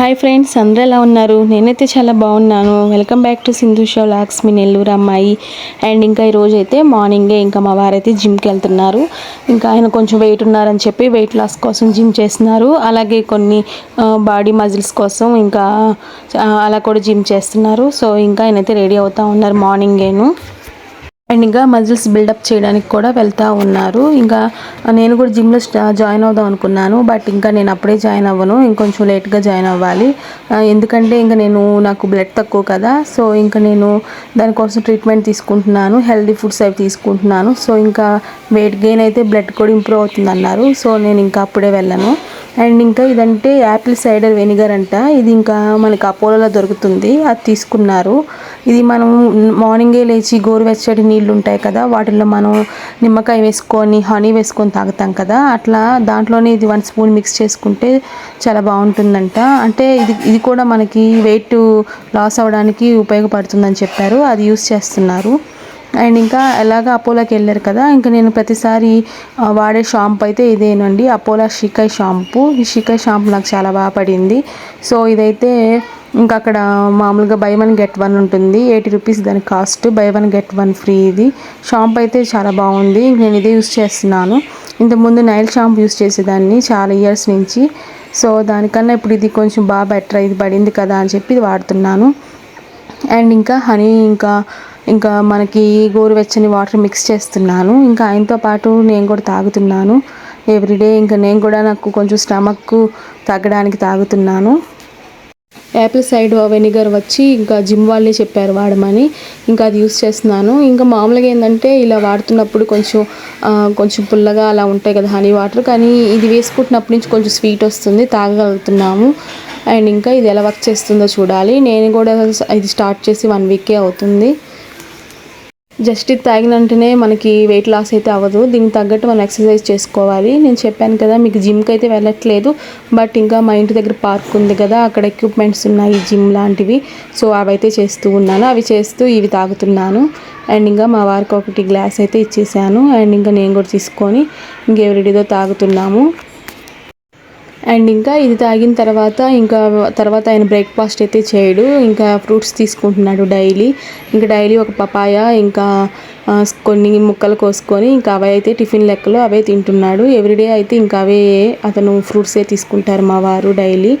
Hi friends అందరూ ఎలా ఉన్నారు? నేనైతే చాలా బాగున్నాను. Welcome back to Sindhu show lakhs మీ నెల్లూరు అమ్మాయి అండ్ ఇంకా ఈరోజు అయితే మార్నింగే ఇంకా మా వారైతే జిమ్కి వెళ్తున్నారు. ఇంకా ఆయన కొంచెం వెయిట్ ఉన్నారని చెప్పి వెయిట్ లాస్ కోసం జిమ్ చేస్తున్నారు. అలాగే కొన్ని బాడీ మజిల్స్ కోసం ఇంకా అలా కూడా జిమ్ చేస్తున్నారు. సో ఇంకా ఆయనైతే రెడీ అవుతా ఉన్నారు మార్నింగేను అండ్ ఇంకా మజిల్స్ బిల్డప్ చేయడానికి కూడా వెళ్తూ ఉన్నారు. ఇంకా నేను కూడా జిమ్లో జాయిన్ అవుదాం అనుకున్నాను. బట్ ఇంకా నేను అప్పుడే జాయిన్ అవ్వను. ఇంకొంచెం లేట్గా జాయిన్ అవ్వాలి. ఎందుకంటే ఇంకా నేను నాకు బ్లడ్ తక్కువ కదా. సో ఇంకా నేను దానికోసం ట్రీట్మెంట్ తీసుకుంటున్నాను. హెల్దీ ఫుడ్స్ అవి తీసుకుంటున్నాను. సో ఇంకా వెయిట్ గెయిన్ అయితే బ్లడ్ కూడా ఇంప్రూవ్ అవుతుంది అన్నారు సో నేను ఇంకా అప్పుడే వెళ్ళను. అండ్ ఇంకా ఇదంటే యాపిల్ సైడర్ వెనిగర్ అంట. ఇది ఇంకా మనకి అపోలోలో దొరుకుతుంది. అది తీసుకున్నారు. ఇది మనం మార్నింగే లేచి గోరువెచ్చటి నీళ్ళు ఉంటాయి కదా వాటిల్లో మనం నిమ్మకాయ వేసుకొని హనీ వేసుకొని తాగుతాం కదా అట్లా దాంట్లోనే ఇది వన్ స్పూన్ మిక్స్ చేసుకుంటే చాలా బాగుంటుందంట. అంటే ఇది ఇది కూడా మనకి వెయిట్ లాస్ అవ్వడానికి ఉపయోగపడుతుందని చెప్పారు అది యూస్ చేస్తున్నారు. అండ్ ఇంకా ఎలాగ అపోలోకి వెళ్ళారు కదా ఇంకా నేను ప్రతిసారి వాడే షాంపూ అయితే ఇదేనండి అపోలో షికాయ్ షాంపూ. ఈ షికాయ్ షాంపూ నాకు చాలా బాగా పడింది. సో ఇదైతే ఇంకా అక్కడ మామూలుగా బై వన్ గెట్ వన్ ఉంటుంది. ఎయిటీ రూపీస్ దాని cost buy one get one free ఇది. షాంప్ అయితే చాలా బాగుంది. నేను ఇదే యూస్ చేస్తున్నాను. ఇంతకుముందు నైల్ షాంప్ యూస్ చేసేదాన్ని చాలా ఇయర్స్ నుంచి. సో దానికన్నా ఇప్పుడు ఇది కొంచెం బాగా బెటర్ ఇది పడింది కదా అని చెప్పి ఇది వాడుతున్నాను. అండ్ ఇంకా హనీ ఇంకా ఇంకా మనకి గోరువెచ్చని వాటర్ మిక్స్ చేస్తున్నాను. ఇంకా ఆయనతో పాటు నేను కూడా తాగుతున్నాను. ఎవ్రీడే ఇంకా నేను కూడా నాకు కొంచెం స్టమక్ తగ్గడానికి తాగుతున్నాను. యాపిల్ సైడ్ వెనిగర్ వచ్చి ఇంకా జిమ్ వాళ్ళే చెప్పారు వాడమని. ఇంకా అది యూస్ చేస్తున్నాను. ఇంకా మామూలుగా ఏంటంటే ఇలా వాడుతున్నప్పుడు కొంచెం కొంచెం పుల్లగా అలా ఉంటాయి కదా హనీ వాటర్. కానీ ఇది వేసుకుంటున్నప్పటి నుంచి కొంచెం స్వీట్ వస్తుంది తాగగలుగుతున్నాము. అండ్ ఇంకా ఇది ఎలా వర్క్ చేస్తుందో చూడాలి. నేను కూడా ఇది స్టార్ట్ చేసి వన్ వీకే అవుతుంది. జస్ట్ ఇది తాగిన వెంటనే మనకి వెయిట్ లాస్ అయితే అవ్వదు. దీనికి తగ్గట్టు మనం ఎక్సర్సైజ్ చేసుకోవాలి. నేను చెప్పాను కదా మీకు జిమ్కి అయితే వెళ్ళట్లేదు. బట్ ఇంకా మా ఇంటి దగ్గర పార్క్ ఉంది కదా అక్కడ ఎక్విప్మెంట్స్ ఉన్నాయి జిమ్ లాంటివి. సో అవైతే చేస్తూ ఉన్నాను. అవి చేస్తూ ఇవి తాగుతున్నాను. అండ్ ఇంకా మా వారికి ఒకటి గ్లాస్ అయితే ఇచ్చేసాను. అండ్ ఇంకా నేను కూడా తీసుకొని ఇంకెవరిడిదో తాగుతున్నాము. అండ్ ఇంకా ఇది తాగిన తర్వాత ఇంకా తర్వాత ఆయన బ్రేక్ఫాస్ట్ అయితే చేయడు. ఇంకా ఫ్రూట్స్ తీసుకుంటున్నాడు డైలీ ఇంకా డైలీ ఒక పపాయ ఇంకా కొన్ని ముక్కలు కోసుకొని ఇంకా అవే అయితే టిఫిన్ లెక్కలో అవే తింటున్నాడు. ఎవ్రీడే అయితే ఇంకా అవే అతను ఫ్రూట్సే తీసుకుంటారు మా వారు డైలీ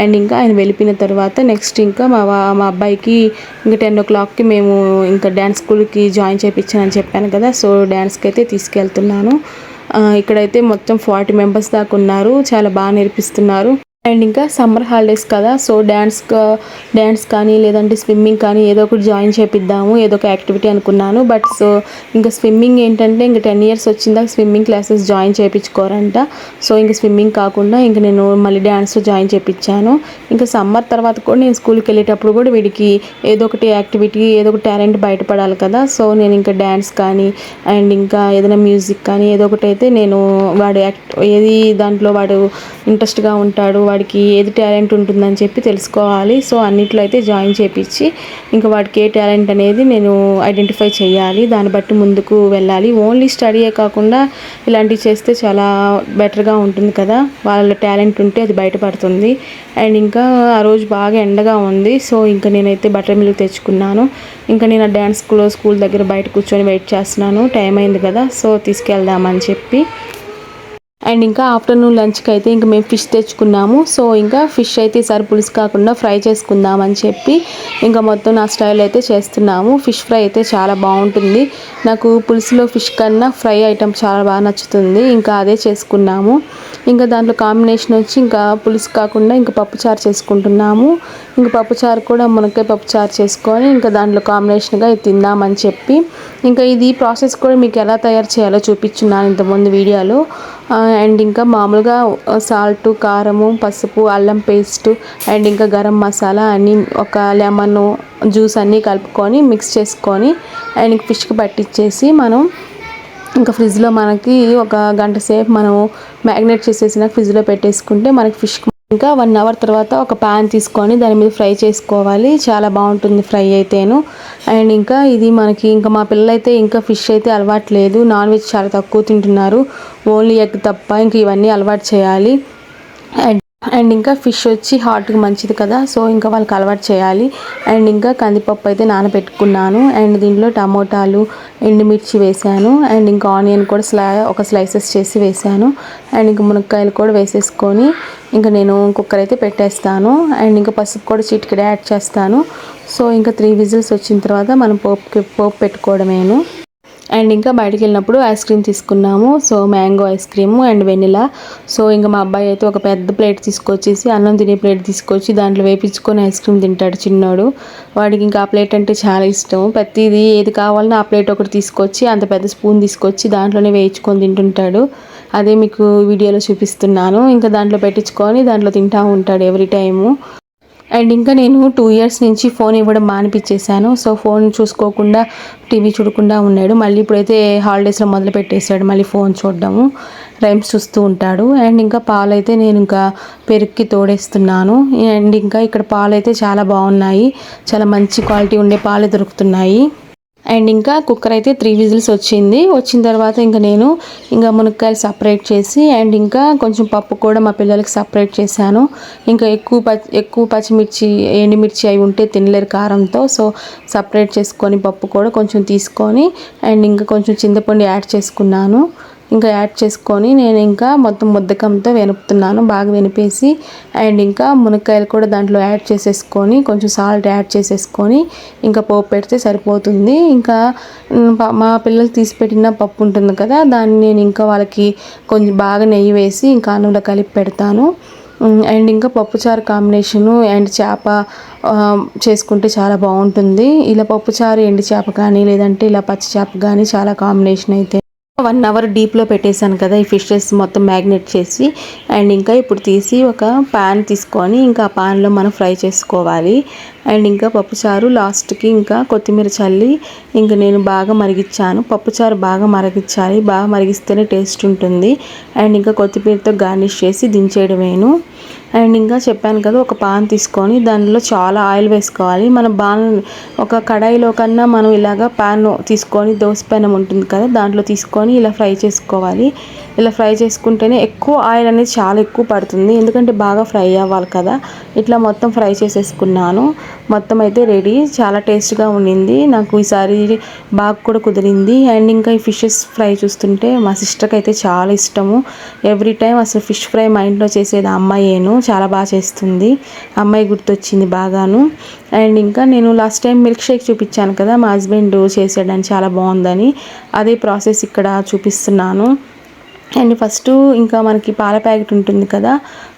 అండ్ ఇంకా ఆయన వెళ్ళిపోయిన తర్వాత నెక్స్ట్ ఇంకా మా వా మా అబ్బాయికి ఇంకా టెన్ ఓ క్లాక్కి మేము ఇంకా డ్యాన్స్ స్కూల్కి జాయిన్ చేయించానని చెప్పాను కదా. సో డ్యాన్స్కి అయితే తీసుకెళ్తున్నాను. ఇక్కడైతే మొత్తం ఫార్టీ మెంబర్స్ దాకా ఉన్నారు. చాలా బాగా నేర్పిస్తున్నారు. అండ్ ఇంకా సమ్మర్ హాలిడేస్ కదా సో డ్యాన్స్ డ్యాన్స్ కానీ లేదంటే స్విమ్మింగ్ కానీ ఏదో ఒకటి జాయిన్ చేపిద్దాము ఏదో ఒక యాక్టివిటీ అనుకున్నాను. బట్ సో ఇంకా స్విమ్మింగ్ ఏంటంటే ఇంకా టెన్ ఇయర్స్ వచ్చిందాక స్విమ్మింగ్ క్లాసెస్ జాయిన్ చేయించుకోరంట సో ఇంకా స్విమ్మింగ్ కాకుండా ఇంకా నేను మళ్ళీ డ్యాన్స్ జాయిన్ చేయించాను ఇంకా సమ్మర్ తర్వాత కూడా నేను స్కూల్కి వెళ్ళేటప్పుడు కూడా వీడికి ఏదో ఒకటి యాక్టివిటీ ఏదో ఒక టాలెంట్ బయటపడాలి కదా. సో నేను ఇంకా డ్యాన్స్ కానీ అండ్ ఇంకా ఏదైనా మ్యూజిక్ కానీ ఏదో ఒకటి అయితే నేను వాడు యాక్ట్ ఏది దాంట్లో వాడు ఇంట్రెస్ట్గా ఉంటాడు వాడికి ఏది టాలెంట్ ఉంటుందని చెప్పి తెలుసుకోవాలి. సో అన్నిట్లో అయితే జాయిన్ చేపించి ఇంకా వాడికి ఏ టాలెంట్ అనేది నేను ఐడెంటిఫై చేయాలి. దాన్ని బట్టి ముందుకు వెళ్ళాలి. ఓన్లీ స్టడీయే కాకుండా ఇలాంటివి చేస్తే చాలా బెటర్గా ఉంటుంది కదా. వాళ్ళ టాలెంట్ ఉంటే అది బయటపడుతుంది. అండ్ ఇంకా ఆ రోజు బాగా ఎండగా ఉంది. సో ఇంకా నేనైతే బటర్ మిల్క్ తెచ్చుకున్నాను. ఇంకా నేను ఆ డ్యాన్స్ స్కూల్ స్కూల్ దగ్గర బయట కూర్చొని వెయిట్ చేస్తున్నాను. టైం అయింది కదా. సో తీసుకెళ్దామని చెప్పి అండ్ ఇంకా ఆఫ్టర్నూన్ లంచ్కి అయితే ఇంకా మేము ఫిష్ తెచ్చుకున్నాము. సో ఇంకా ఫిష్ అయితే ఈసారి పులుసు కాకుండా ఫ్రై చేసుకుందాం అని చెప్పి ఇంకా మొత్తం నా స్టైల్ అయితే చేస్తున్నాము. ఫిష్ ఫ్రై అయితే చాలా బాగుంటుంది. నాకు పులుసులో ఫిష్ కన్నా ఫ్రై ఐటమ్ చాలా బాగా నచ్చుతుంది. ఇంకా అదే చేసుకున్నాము. ఇంకా దాంట్లో కాంబినేషన్ వచ్చి ఇంకా పులుసు కాకుండా ఇంకా పప్పుచారు చేసుకుంటున్నాము. ఇంకా పప్పుచారు కూడా మునక్కాయ పప్పుచారు చేసుకొని ఇంకా దాంట్లో కాంబినేషన్గా ఇది తిందామని చెప్పి. ఇంకా ఇది ప్రాసెస్ కూడా మీకు ఎలా తయారు చేయాలో చూపించున్నాను ఇంతకుముందు వీడియోలో. అండ్ ఇంకా మామూలుగా సాల్ట్ కారము పసుపు అల్లం పేస్ట్ అండ్ ఇంకా గరం మసాలా అన్నీ ఒక లెమన్ జ్యూస్ అన్నీ కలుపుకొని మిక్స్ చేసుకొని అండ్ ఫిష్కి పట్టించేసి మనం ఇంకా ఫ్రిడ్జ్లో మనకి ఒక గంట సేపు మనం మ్యాగ్నేట్ చేసేసిన ఫ్రిడ్జ్లో పెట్టేసుకుంటే మనకి ఫిష్ ఇంకా వన్ అవర్ తర్వాత ఒక ప్యాన్ తీసుకొని దాని మీద ఫ్రై చేసుకోవాలి. చాలా బాగుంటుంది ఫ్రై అయితేను. అండ్ ఇంకా ఇది మనకి ఇంకా మా పిల్లలైతే ఇంకా ఫిష్ అయితే అలవాటు లేదు. నాన్ వెజ్ చాలా తక్కువ తింటున్నారు. ఓన్లీ ఎగ్ తప్ప ఇంక ఇవన్నీ అలవాటు చేయాలి. అండ్ అండ్ ఇంకా ఫిష్ వచ్చి హార్ట్కి మంచిది కదా సో ఇంకా వాళ్ళకి అలవాటు చేయాలి. అండ్ ఇంకా కందిపప్పు అయితే నానబెట్టుకున్నాను. అండ్ దీంట్లో టమోటాలు ఎండుమిర్చి వేసాను. అండ్ ఇంకా ఆనియన్ కూడా స్లై ఒక స్లైసెస్ చేసి వేసాను. అండ్ ఇంకా మునక్కాయలు కూడా వేసేసుకొని ఇంకా నేను కుక్కర్ అయితే పెట్టేస్తాను. అండ్ ఇంకా పసుపు కూడా చిటికెడ యాడ్ చేస్తాను. సో ఇంకా త్రీ విజిల్స్ వచ్చిన తర్వాత మనం పోపు పోపు పెట్టుకోవడమేను. అండ్ ఇంకా బయటికి వెళ్ళినప్పుడు ఐస్ క్రీమ్ తీసుకున్నాము. So mango ice cream and vanilla. So ఇంకా మా అబ్బాయి అయితే ఒక పెద్ద ప్లేట్ తీసుకొచ్చేసి అన్నం తినే ప్లేట్ తీసుకొచ్చి దాంట్లో వేపించుకొని ఐస్ క్రీమ్ తింటాడు చిన్నోడు. వాడికి ఇంకా ఆ ప్లేట్ అంటే చాలా ఇష్టం. ప్రతిదీ ఏది కావాలన్నా ఆ ప్లేట్ ఒకటి తీసుకొచ్చి అంత పెద్ద స్పూన్ తీసుకొచ్చి దాంట్లోనే వేయించుకొని తింటుంటాడు. అదే మీకు వీడియోలో చూపిస్తున్నాను. ఇంకా దాంట్లో పెట్టించుకొని దాంట్లో తింటూ ఉంటాడు ఎవ్రీ టైము. అండ్ ఇంకా నేను టూ ఇయర్స్ నుంచి ఫోన్ ఇవ్వడం మానిపించేశాను. సో ఫోన్ చూసుకోకుండా టీవీ చూడకుండా ఉన్నాడు. మళ్ళీ ఇప్పుడైతే హాలిడేస్లో మొదలు పెట్టేశాడు. మళ్ళీ ఫోన్ చూడడము రైమ్స్ చూస్తూ ఉంటాడు. అండ్ ఇంకా పాలు అయితే నేను ఇంకా పెరుక్కి తోడేస్తున్నాను. అండ్ ఇంకా ఇక్కడ పాలు అయితే చాలా బాగున్నాయి. చాలా మంచి క్వాలిటీ ఉండే పాలు దొరుకుతున్నాయి. అండ్ ఇంకా కుక్కర్ అయితే త్రీ విజిల్స్ వచ్చింది. వచ్చిన తర్వాత ఇంకా నేను ఇంకా మునక్కాయలు సపరేట్ చేసి అండ్ ఇంకా కొంచెం పప్పు కూడా మా పిల్లలకి సపరేట్ చేశాను. ఇంకా ఎక్కువ పచ్చి ఎక్కువ పచ్చిమిర్చి ఎండుమిర్చి అవి ఉంటే తినలేరు కారంతో. సో సపరేట్ చేసుకొని పప్పు కూడా కొంచెం తీసుకొని అండ్ ఇంకా కొంచెం చింతపండు యాడ్ చేసుకున్నాను. ఇంకా యాడ్ చేసుకొని నేను ఇంకా మొత్తం ముద్దకంతో వెనుపుతున్నాను. బాగా వెనిపేసి అండ్ ఇంకా మునక్కాయలు కూడా దాంట్లో యాడ్ చేసేసుకొని కొంచెం సాల్ట్ యాడ్ చేసేసుకొని ఇంకా పోపు పెడితే సరిపోతుంది. ఇంకా మా పిల్లలు తీసి పెట్టిన పప్పు ఉంటుంది కదా దాన్ని నేను ఇంకా వాళ్ళకి కొంచెం బాగా నెయ్యి వేసి ఇంకా అన్నంలో కలిపి పెడతాను. అండ్ ఇంకా పప్పుచారు కాంబినేషను అండ్ చేప చేసుకుంటే చాలా బాగుంటుంది. ఇలా పప్పుచారు ఎండి చేప కానీ లేదంటే ఇలా పచ్చి చేప కానీ చాలా కాంబినేషన్ అయితే వన్ అవర్ డీప్లో పెట్టేశాను కదా ఈ ఫిషెస్ మొత్తం మ్యాగ్నెట్ చేసి అండ్ ఇంకా ఇప్పుడు తీసి ఒక పాన్ తీసుకొని ఇంకా ఆ పాన్లో మనం ఫ్రై చేసుకోవాలి. అండ్ ఇంకా పప్పుచారు లాస్ట్కి ఇంకా కొత్తిమీర చల్లి ఇంకా నేను బాగా మరిగించాను పప్పుచారు బాగా మరిగించాలి బాగా మరిగిస్తేనే టేస్ట్ ఉంటుంది. అండ్ ఇంకా కొత్తిమీరతో గార్నిష్ చేసి దించేయడమేను. అండ్ ఇంకా చెప్పాను కదా ఒక పాన్ తీసుకొని దానిలో చాలా ఆయిల్ వేసుకోవాలి. మన బాన్ ఒక కడాయిలో కన్నా మనం ఇలాగ పాన్ తీసుకొని దోశ పెనం ఉంటుంది కదా దాంట్లో తీసుకొని ఇలా ఫ్రై చేసుకోవాలి. ఇలా ఫ్రై చేసుకుంటేనే ఎక్కువ ఆయిల్ అనేది చాలా ఎక్కువ పడుతుంది. ఎందుకంటే బాగా ఫ్రై అవ్వాలి కదా. ఇట్లా మొత్తం ఫ్రై చేసేసుకున్నాను. మొత్తం అయితే రెడీ. చాలా టేస్ట్గా ఉండింది. నాకు ఈసారి బాగా కూడా కుదిరింది. అండ్ ఇంకా ఈ ఫిషెస్ ఫ్రై చూస్తుంటే మా సిస్టర్కి అయితే చాలా ఇష్టము. ఎవ్రీ టైం అసలు ఫిష్ ఫ్రై మా ఇంట్లో చేసేది అమ్మాయేను. చాలా బాగా చేస్తుంది. అమ్మాయి గుర్తొచ్చింది బాగాను. అండ్ ఇంకా నేను లాస్ట్ టైం మిల్క్ షేక్ చూపించాను కదా మా హస్బెండ్ చేసాడని చాలా బాగుందని. అదే ప్రాసెస్ ఇక్కడ చూపిస్తున్నాను. అండ్ ఫస్ట్ ఇంకా మనకి పాల ప్యాకెట్ ఉంటుంది కదా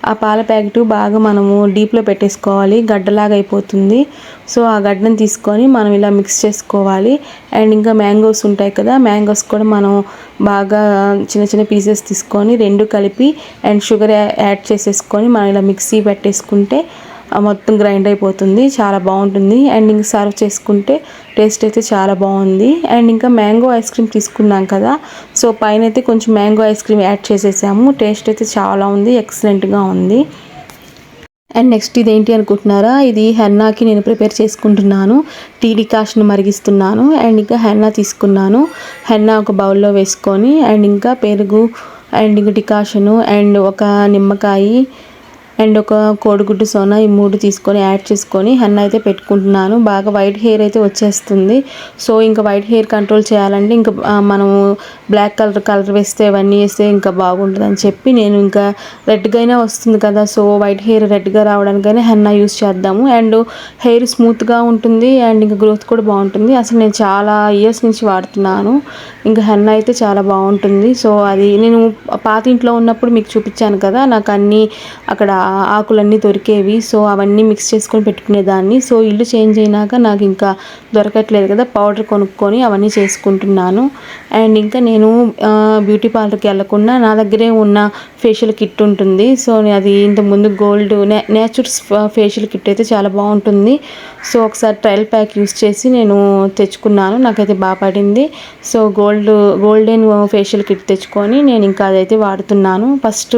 ఆ పాల ప్యాకెట్ బాగా మనము డీప్లో పెట్టేసుకోవాలి గడ్డలాగా అయిపోతుంది. సో ఆ గడ్డను తీసుకొని మనం ఇలా మిక్స్ చేసుకోవాలి. అండ్ ఇంకా మ్యాంగోస్ ఉంటాయి కదా మ్యాంగోస్ కూడా మనం బాగా చిన్న చిన్న పీసెస్ తీసుకొని రెండు కలిపి అండ్ షుగర్ యాడ్ చేసేసుకొని మనం ఇలా మిక్సీ పెట్టేసుకుంటే మొత్తం గ్రైండ్ అయిపోతుంది. చాలా బాగుంటుంది. అండ్ ఇంకా సర్వ్ చేసుకుంటే టేస్ట్ అయితే చాలా బాగుంది. అండ్ ఇంకా మ్యాంగో ఐస్ క్రీమ్ తీసుకున్నాం కదా. సో పైన అయితే కొంచెం మ్యాంగో ఐస్ క్రీమ్ యాడ్ చేసేసాము. టేస్ట్ అయితే చాలా ఉంది. ఎక్సలెంట్గా ఉంది. అండ్ నెక్స్ట్ ఇది ఏంటి అనుకుంటున్నారా? ఇది హెన్నాకి నేను ప్రిపేర్ చేసుకుంటున్నాను. టీ డికాషన్ మరిగిస్తున్నాను. అండ్ ఇంకా హెన్నా తీసుకున్నాను. హెన్నా ఒక బౌల్లో వేసుకొని అండ్ ఇంకా పెరుగు అండ్ ఇంకా డికాషను అండ్ ఒక నిమ్మకాయ అండ్ ఒక కోడిగుడ్డు సోనా ఈ మూడు తీసుకొని యాడ్ చేసుకొని హెన్న అయితే పెట్టుకుంటున్నాను. బాగా వైట్ హెయిర్ అయితే వచ్చేస్తుంది. సో ఇంకా వైట్ హెయిర్ కంట్రోల్ చేయాలంటే ఇంకా మనము బ్లాక్ కలర్ కలర్ వేస్తే అవన్నీ వేస్తే ఇంకా బాగుంటుంది అని చెప్పి నేను ఇంకా రెడ్గా అయినా వస్తుంది కదా. సో వైట్ హెయిర్ రెడ్గా రావడానికైనా హెన్న యూస్ చేద్దాము. అండ్ హెయిర్ స్మూత్గా ఉంటుంది అండ్ ఇంకా గ్రోత్ కూడా బాగుంటుంది. అసలు నేను చాలా ఇయర్స్ నుంచి వాడుతున్నాను. ఇంకా హెన్న అయితే చాలా బాగుంటుంది. సో అది నేను పాత ఇంట్లో ఉన్నప్పుడు మీకు చూపించాను కదా. నాకు అన్నీ అక్కడ ఆకులన్నీ దొరికేవి. సో అవన్నీ మిక్స్ చేసుకొని పెట్టుకునేదాన్ని. సో ఇల్లు చేంజ్ అయినాక నాకు ఇంకా దొరకట్లేదు కదా పౌడర్ కొనుక్కొని అవన్నీ చేసుకుంటున్నాను. అండ్ ఇంకా నేను బ్యూటీ పార్లర్కి వెళ్ళకుండా నా దగ్గరే ఉన్న ఫేషియల్ కిట్ ఉంటుంది. సో అది ఇంతకుముందు గోల్డ్ నే నేచురల్స్ ఫేషియల్ కిట్ అయితే చాలా బాగుంటుంది. సో ఒకసారి ట్రయల్ ప్యాక్ యూస్ చేసి నేను తెచ్చుకున్నాను. నాకైతే బాగా పడింది. So gold golden facial kit తెచ్చుకొని నేను ఇంకా అదైతే వాడుతున్నాను. ఫస్ట్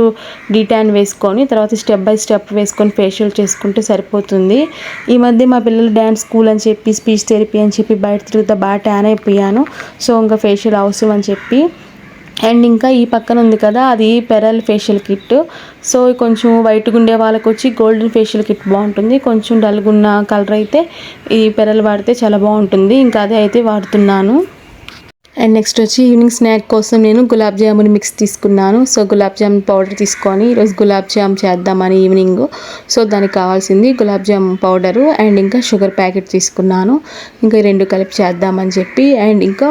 డీటాన్ వేసుకొని తర్వాత స్టెప్ బై స్టెప్ వేసుకొని ఫేషియల్ చేసుకుంటే సరిపోతుంది. ఈ మధ్య మా పిల్లలు డ్యాన్స్ స్కూల్ అని చెప్పి స్పీచ్ థెరపీ అని చెప్పి బయట తిరుగుతా బాగా ట్యాన్ అయిపోయాను. సో ఇంకా ఫేషియల్ అవసరం అని చెప్పి. అండ్ ఇంకా ఈ పక్కన ఉంది కదా అది పెరల్ ఫేషియల్ కిట్ సో కొంచెం వైట్గా ఉండే వాళ్ళకి వచ్చి గోల్డెన్ ఫేషియల్ కిట్ బాగుంటుంది. కొంచెం డల్గా ఉన్న కలర్ అయితే ఈ పెరల్ వాడితే చాలా బాగుంటుంది. ఇంకా అదే అయితే వాడుతున్నాను. అండ్ నెక్స్ట్ వచ్చి ఈవినింగ్ స్నాక్ కోసం నేను గులాబ్ జామున్ మిక్స్ తీసుకున్నాను. సో గులాబ్ జామున్ పౌడర్ తీసుకొని ఈరోజు గులాబ్ జామ్ చేద్దామని ఈవినింగ్ సో దానికి కావాల్సింది గులాబ్ జామ్ పౌడరు అండ్ ఇంకా షుగర్ ప్యాకెట్ తీసుకున్నాను. ఇంకా రెండు కలిపి చేద్దామని చెప్పి అండ్ ఇంకా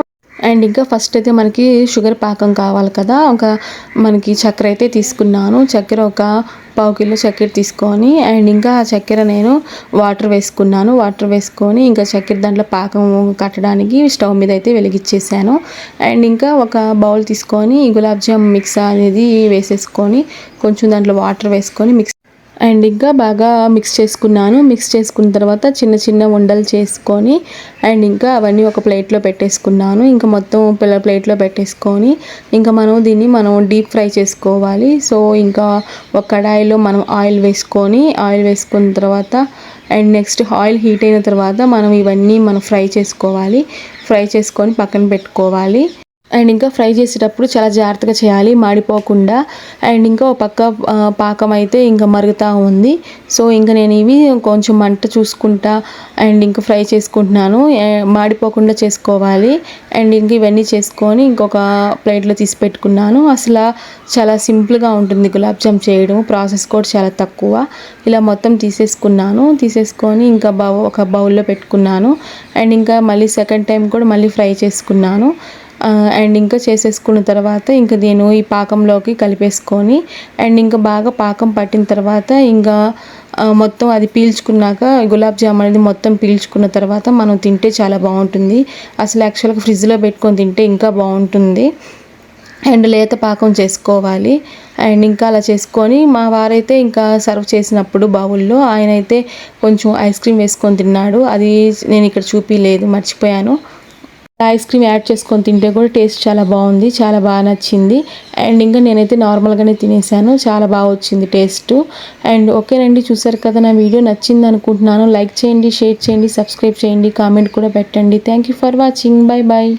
అండ్ ఇంకా ఫస్ట్ అయితే మనకి షుగర్ పాకం కావాలి కదా. ఒక మనకి చక్కెర అయితే తీసుకున్నాను. చక్కెర ఒక పావు కిలో చక్కెర తీసుకొని అండ్ ఇంకా ఆ చక్కెర నేను వాటర్ వేసుకున్నాను. వాటర్ వేసుకొని ఇంకా చక్కెర దాంట్లో పాకం కట్టడానికి స్టవ్ మీద అయితే వెలిగించేసాను. అండ్ ఇంకా ఒక బౌల్ తీసుకొని గులాబ్ జామ్ మిక్స్ అనేది వేసేసుకొని కొంచెం దాంట్లో వాటర్ వేసుకొని మిక్స్ అండ్ ఇంకా బాగా మిక్స్ చేసుకున్నాను. మిక్స్ చేసుకున్న తర్వాత చిన్న చిన్న ఉండలు చేసుకొని అండ్ ఇంకా అవన్నీ ఒక ప్లేట్లో పెట్టేసుకున్నాను. ఇంకా మొత్తం పిల్ల ప్లేట్లో పెట్టేసుకొని ఇంకా మనం దీన్ని మనం డీప్ ఫ్రై చేసుకోవాలి. సో ఇంకా ఒక కడాయిలో మనం ఆయిల్ వేసుకొని ఆయిల్ వేసుకున్న తర్వాత అండ్ నెక్స్ట్ ఆయిల్ హీట్ అయిన తర్వాత మనం ఇవన్నీ మనం ఫ్రై చేసుకోవాలి. ఫ్రై చేసుకొని పక్కన పెట్టుకోవాలి. అండ్ ఇంకా ఫ్రై చేసేటప్పుడు చాలా జాగ్రత్తగా చేయాలి మాడిపోకుండా. అండ్ ఇంకా ఒక పక్క పాకం అయితే ఇంకా మరుగుతూ ఉంది. సో ఇంకా నేను ఇవి కొంచెం మంట చూసుకుంటా అండ్ ఇంకా ఫ్రై చేసుకుంటున్నాను. మాడిపోకుండా చేసుకోవాలి. అండ్ ఇంక ఇవన్నీ చేసుకొని ఇంకొక ప్లేట్లో తీసి పెట్టుకున్నాను. అసలు చాలా సింపుల్గా ఉంటుంది గులాబ్ జామ్ చేయడం. ప్రాసెస్ కూడా చాలా తక్కువ. ఇలా మొత్తం తీసేసుకున్నాను. తీసేసుకొని ఇంకా బౌ ఒక బౌల్లో పెట్టుకున్నాను. అండ్ ఇంకా మళ్ళీ సెకండ్ టైం కూడా మళ్ళీ ఫ్రై చేసుకున్నాను. అండ్ ఇంకా చేసేసుకున్న తర్వాత ఇంకా నేను ఈ పాకంలోకి కలిపేసుకొని అండ్ ఇంకా బాగా పాకం పట్టిన తర్వాత ఇంకా మొత్తం అది పీల్చుకున్నాక గులాబ్ జామ్ అనేది మొత్తం పీల్చుకున్న తర్వాత మనం తింటే చాలా బాగుంటుంది. అసలు యాక్చువల్గా ఫ్రిడ్జ్లో పెట్టుకొని తింటే ఇంకా బాగుంటుంది. అండ్ లేత పాకం చేసుకోవాలి. అండ్ ఇంకా అలా చేసుకొని మా వారైతే ఇంకా సర్వ్ చేసినప్పుడు బౌల్లో ఆయన అయితే కొంచెం ఐస్ క్రీమ్ వేసుకొని తిన్నాడు. అది నేను ఇక్కడ చూపించలేదు మర్చిపోయాను. ఐస్ క్రీమ్ యాడ్ చేసుకొని తింటే కూడా టేస్ట్ చాలా బాగుంది చాలా బాగా నచ్చింది. అండ్ ఇంకా నేనైతే నార్మల్గానే తినేసాను చాలా బాగా వచ్చింది టేస్ట్ అండ్ ఓకేనండి చూసారు కదా నా వీడియో నచ్చింది అనుకుంటున్నాను. లైక్ చేయండి షేర్ చేయండి సబ్స్క్రైబ్ చేయండి కామెంట్ కూడా పెట్టండి. Thank you for watching bye bye